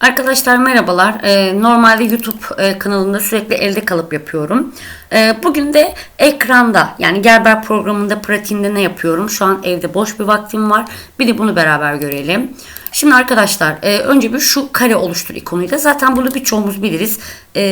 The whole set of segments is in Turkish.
Arkadaşlar merhabalar. Ee, normalde YouTube e, kanalımda sürekli elde kalıp yapıyorum. Ee, bugün de ekranda yani Gerber programında pratiğinde ne yapıyorum? Şu an evde boş bir vaktim var. Bir de bunu beraber görelim. Şimdi arkadaşlar e, önce bir şu kare oluştur ikonuyla. Zaten bunu birçoğumuz biliriz. E,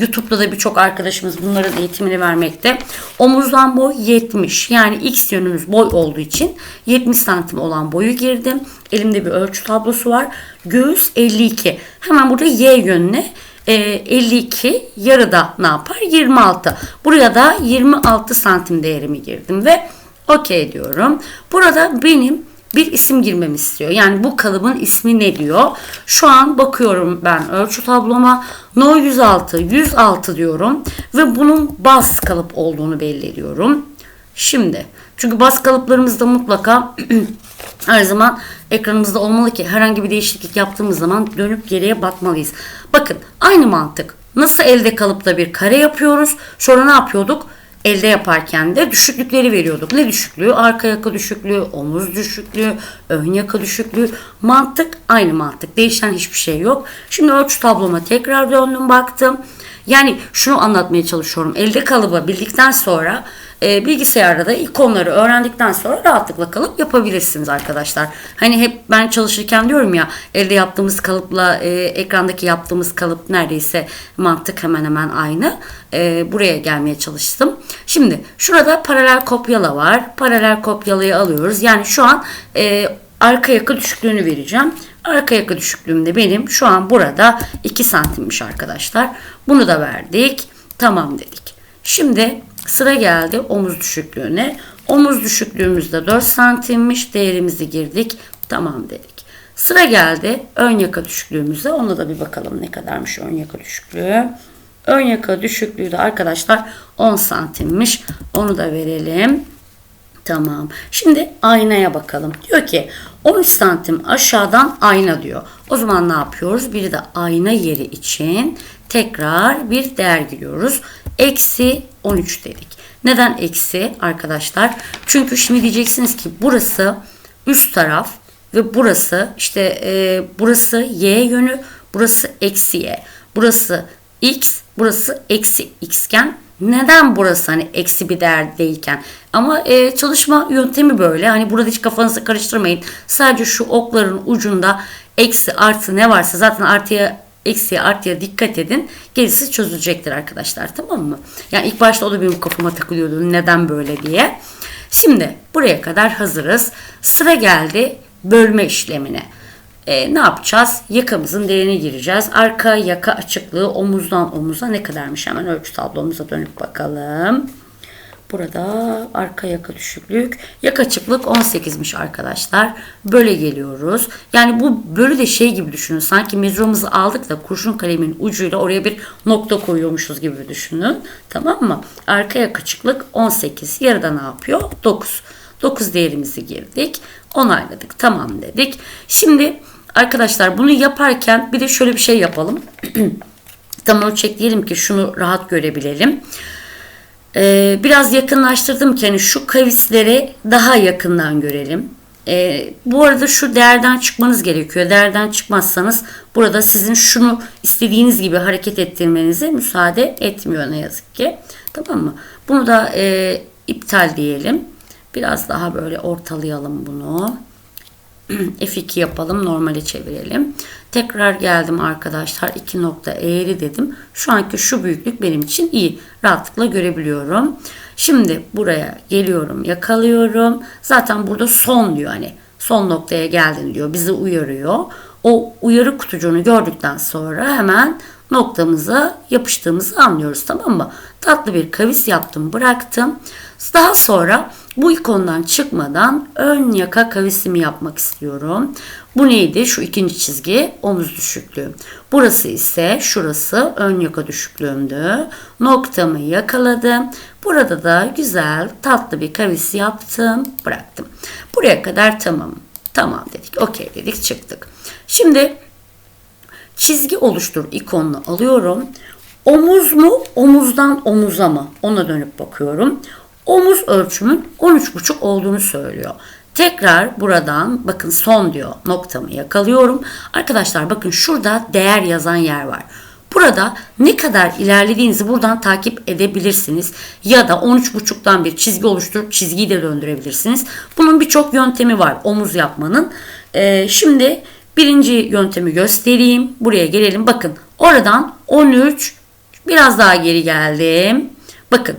YouTube'da da birçok arkadaşımız bunların eğitimini vermekte. Omuzdan boy 70. Yani x yönümüz boy olduğu için 70 santim olan boyu girdim. Elimde bir ölçü tablosu var. Göğüs 52. Hemen burada y yönüne e, 52 yarıda ne yapar? 26. Buraya da 26 santim değerimi girdim ve okey diyorum. Burada benim bir isim girmemi istiyor. Yani bu kalıbın ismi ne diyor? Şu an bakıyorum ben ölçü tabloma. No 106, 106 diyorum ve bunun bas kalıp olduğunu belli ediyorum. Şimdi çünkü bas kalıplarımızda mutlaka her zaman ekranımızda olmalı ki herhangi bir değişiklik yaptığımız zaman dönüp geriye bakmalıyız. Bakın aynı mantık. Nasıl elde kalıp da bir kare yapıyoruz. Sonra ne yapıyorduk? Elde yaparken de düşüklükleri veriyorduk. Ne düşüklüğü? Arka yaka düşüklüğü, omuz düşüklüğü, ön yaka düşüklüğü. Mantık aynı mantık. Değişen hiçbir şey yok. Şimdi ölçü tabloma tekrar döndüm baktım. Yani şunu anlatmaya çalışıyorum. Elde kalıbı bildikten sonra e, bilgisayarda da ikonları öğrendikten sonra rahatlıkla kalıp yapabilirsiniz arkadaşlar. Hani hep ben çalışırken diyorum ya elde yaptığımız kalıpla e, ekrandaki yaptığımız kalıp neredeyse mantık hemen hemen aynı. E, buraya gelmeye çalıştım. Şimdi şurada paralel kopyala var. Paralel kopyalayı alıyoruz. Yani şu an e, arka yaka düşüklüğünü vereceğim. Arka yaka düşüklüğümde benim şu an burada 2 santimmiş arkadaşlar. Bunu da verdik. Tamam dedik. Şimdi sıra geldi omuz düşüklüğüne. Omuz düşüklüğümüzde 4 santimmiş. Değerimizi girdik. Tamam dedik. Sıra geldi ön yaka düşüklüğümüze. Ona da bir bakalım ne kadarmış ön yaka düşüklüğü. Ön yaka düşüklüğü de arkadaşlar 10 santimmiş. Onu da verelim. Tamam. Şimdi aynaya bakalım. Diyor ki 13 santim aşağıdan ayna diyor. O zaman ne yapıyoruz? Bir de ayna yeri için tekrar bir değer giriyoruz. Eksi 13 dedik. Neden eksi arkadaşlar? Çünkü şimdi diyeceksiniz ki burası üst taraf ve burası işte e, burası y yönü, burası eksi y. Burası x, burası eksi x neden burası hani eksi bir değer değilken? Ama e, çalışma yöntemi böyle. Hani burada hiç kafanızı karıştırmayın. Sadece şu okların ucunda eksi artı ne varsa zaten artıya eksiye artıya dikkat edin. Gerisi çözülecektir arkadaşlar tamam mı? Yani ilk başta o da benim kafama takılıyordu neden böyle diye. Şimdi buraya kadar hazırız. Sıra geldi bölme işlemine. E, ne yapacağız? Yakamızın değerini gireceğiz. Arka yaka açıklığı omuzdan omuza ne kadarmış? Hemen ölçü tablomuza dönüp bakalım. Burada arka yaka düşüklük. Yaka açıklık 18'miş arkadaşlar. Böyle geliyoruz. Yani bu böyle de şey gibi düşünün. Sanki mezuramızı aldık da kurşun kalemin ucuyla oraya bir nokta koyuyormuşuz gibi düşünün. Tamam mı? Arka yaka açıklık 18. Yarıda ne yapıyor? 9. 9 değerimizi girdik. Onayladık. Tamam dedik. Şimdi arkadaşlar bunu yaparken bir de şöyle bir şey yapalım. Tam ölçek diyelim ki şunu rahat görebilelim. Ee, biraz yakınlaştırdım ki hani şu kavisleri daha yakından görelim. Ee, bu arada şu değerden çıkmanız gerekiyor. Değerden çıkmazsanız burada sizin şunu istediğiniz gibi hareket ettirmenize müsaade etmiyor ne yazık ki. Tamam mı? Bunu da e, iptal diyelim. Biraz daha böyle ortalayalım bunu. F2 yapalım. Normale çevirelim. Tekrar geldim arkadaşlar. 2 nokta eğri dedim. Şu anki şu büyüklük benim için iyi. Rahatlıkla görebiliyorum. Şimdi buraya geliyorum. Yakalıyorum. Zaten burada son diyor hani. Son noktaya geldin diyor. Bizi uyarıyor. O uyarı kutucuğunu gördükten sonra hemen noktamıza yapıştığımızı anlıyoruz tamam mı? Tatlı bir kavis yaptım bıraktım. Daha sonra bu ikondan çıkmadan ön yaka kavisimi yapmak istiyorum. Bu neydi? Şu ikinci çizgi omuz düşüklüğü. Burası ise şurası ön yaka düşüklüğümdü. Noktamı yakaladım. Burada da güzel tatlı bir kavis yaptım. Bıraktım. Buraya kadar tamam. Tamam dedik. Okey dedik çıktık. Şimdi çizgi oluştur ikonunu alıyorum. Omuz mu? Omuzdan omuza mı? Ona dönüp bakıyorum. Omuz ölçümün 13,5 olduğunu söylüyor. Tekrar buradan bakın son diyor noktamı yakalıyorum. Arkadaşlar bakın şurada değer yazan yer var. Burada ne kadar ilerlediğinizi buradan takip edebilirsiniz. Ya da 13.5'tan bir çizgi oluşturup çizgiyi de döndürebilirsiniz. Bunun birçok yöntemi var omuz yapmanın. Ee, şimdi birinci yöntemi göstereyim. Buraya gelelim. Bakın oradan 13 biraz daha geri geldim. Bakın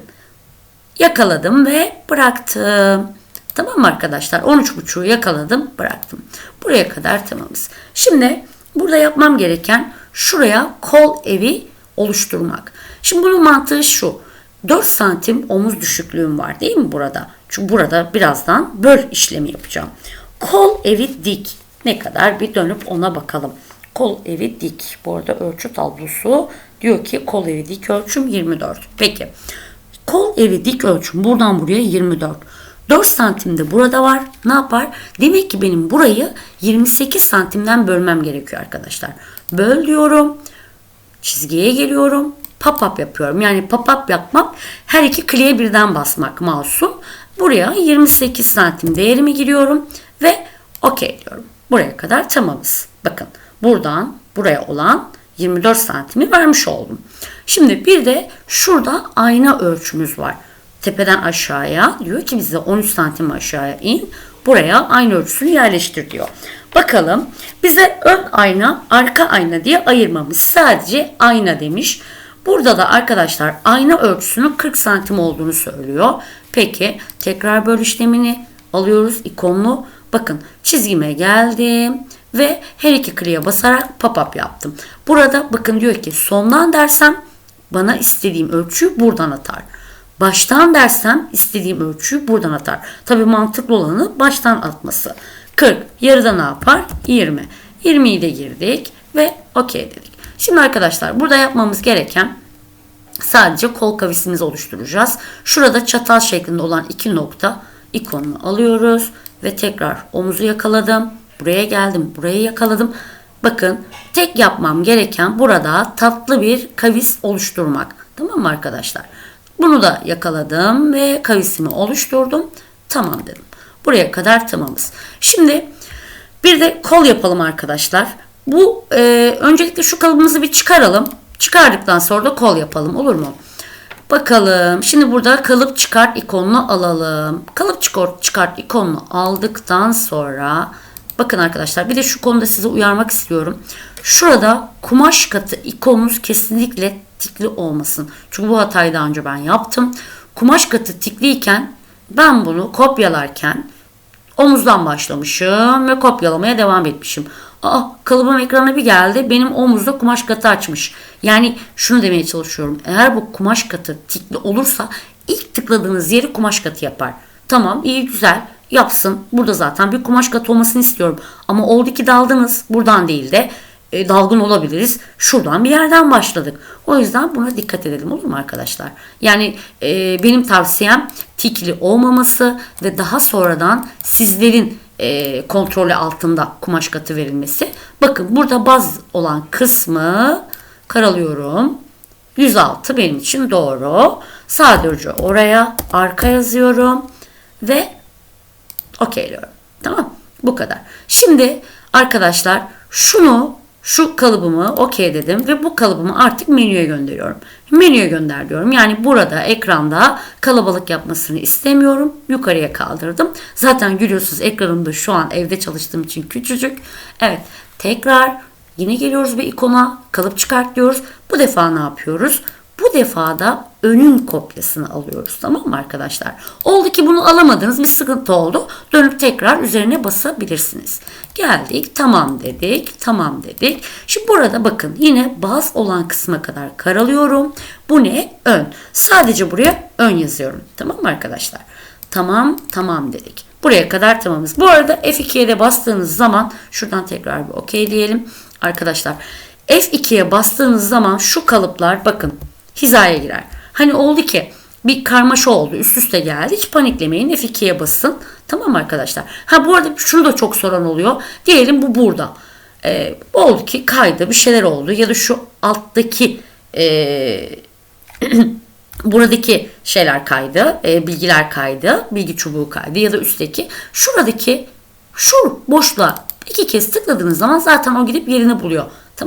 yakaladım ve bıraktım. Tamam mı arkadaşlar? 13.5'u yakaladım, bıraktım. Buraya kadar tamamız. Şimdi burada yapmam gereken şuraya kol evi oluşturmak. Şimdi bunun mantığı şu. 4 santim omuz düşüklüğüm var değil mi burada? Çünkü burada birazdan böl işlemi yapacağım. Kol evi dik. Ne kadar bir dönüp ona bakalım. Kol evi dik. Bu arada ölçü tablosu diyor ki kol evi dik ölçüm 24. Peki. Kol evi dik ölçüm buradan buraya 24. 4 santimde burada var. Ne yapar? Demek ki benim burayı 28 santimden bölmem gerekiyor arkadaşlar. Böl diyorum. Çizgiye geliyorum. Pop up yapıyorum. Yani pop up yapmak her iki kliye birden basmak mouse'um. Buraya 28 santim değerimi giriyorum ve OK diyorum. Buraya kadar tamamız. Bakın buradan buraya olan 24 santimi vermiş oldum. Şimdi bir de şurada ayna ölçümüz var. Tepeden aşağıya diyor ki bize 13 santim aşağıya in. Buraya ayna ölçüsünü yerleştir diyor. Bakalım bize ön ayna arka ayna diye ayırmamış. Sadece ayna demiş. Burada da arkadaşlar ayna ölçüsünün 40 santim olduğunu söylüyor. Peki tekrar böl işlemini alıyoruz ikonlu. Bakın çizgime geldim ve her iki kliye basarak pop-up yaptım. Burada bakın diyor ki sondan dersem bana istediğim ölçüyü buradan atar. Baştan dersem istediğim ölçüyü buradan atar. Tabi mantıklı olanı baştan atması. 40. Yarıda ne yapar? 20. 20'yi de girdik ve okey dedik. Şimdi arkadaşlar burada yapmamız gereken sadece kol kavisimizi oluşturacağız. Şurada çatal şeklinde olan iki nokta ikonunu alıyoruz ve tekrar omuzu yakaladım. Buraya geldim. Burayı yakaladım. Bakın tek yapmam gereken burada tatlı bir kavis oluşturmak. Tamam mı arkadaşlar? Bunu da yakaladım ve kavisimi oluşturdum. Tamam dedim. Buraya kadar tamamız. Şimdi bir de kol yapalım arkadaşlar. Bu e, öncelikle şu kalıbımızı bir çıkaralım. Çıkardıktan sonra da kol yapalım olur mu? Bakalım. Şimdi burada kalıp çıkart ikonunu alalım. Kalıp çıkart, ikonunu aldıktan sonra bakın arkadaşlar bir de şu konuda size uyarmak istiyorum. Şurada kumaş katı ikonunuz kesinlikle tikli olmasın. Çünkü bu hatayı daha önce ben yaptım. Kumaş katı tikliyken ben bunu kopyalarken omuzdan başlamışım ve kopyalamaya devam etmişim. Aa kalıbım ekrana bir geldi. Benim omuzda kumaş katı açmış. Yani şunu demeye çalışıyorum. Eğer bu kumaş katı tikli olursa ilk tıkladığınız yeri kumaş katı yapar. Tamam iyi güzel yapsın. Burada zaten bir kumaş katı olmasını istiyorum. Ama oldu ki daldınız. Buradan değil de e, dalgın olabiliriz. Şuradan bir yerden başladık. O yüzden buna dikkat edelim olur mu arkadaşlar? Yani e, benim tavsiyem tikli olmaması ve daha sonradan sizlerin e, kontrolü altında kumaş katı verilmesi. Bakın burada baz olan kısmı karalıyorum. 106 benim için doğru. Sadece oraya arka yazıyorum ve okeyliyorum. Tamam bu kadar. Şimdi arkadaşlar şunu şu kalıbımı okey dedim ve bu kalıbımı artık menüye gönderiyorum. Menüye gönder diyorum. Yani burada ekranda kalabalık yapmasını istemiyorum. Yukarıya kaldırdım. Zaten görüyorsunuz ekranımda şu an evde çalıştığım için küçücük. Evet tekrar yine geliyoruz bir ikona kalıp çıkart diyoruz. Bu defa ne yapıyoruz? Bu defa da önün kopyasını alıyoruz. Tamam mı arkadaşlar? Oldu ki bunu alamadınız. Bir sıkıntı oldu. Dönüp tekrar üzerine basabilirsiniz. Geldik. Tamam dedik. Tamam dedik. Şimdi burada bakın yine baz olan kısma kadar karalıyorum. Bu ne? Ön. Sadece buraya ön yazıyorum. Tamam mı arkadaşlar? Tamam. Tamam dedik. Buraya kadar tamamız. Bu arada F2'ye de bastığınız zaman şuradan tekrar bir OK diyelim. Arkadaşlar F2'ye bastığınız zaman şu kalıplar bakın hizaya girer. Hani oldu ki bir karmaşa oldu üst üste geldi. Hiç paniklemeyin F2'ye basın. Tamam arkadaşlar? Ha bu arada şunu da çok soran oluyor. Diyelim bu burada. Ee, oldu ki kaydı bir şeyler oldu. Ya da şu alttaki ee, buradaki şeyler kaydı, e, bilgiler kaydı, bilgi çubuğu kaydı. Ya da üstteki şuradaki şu boşluğa iki kez tıkladığınız zaman zaten o gidip yerini buluyor.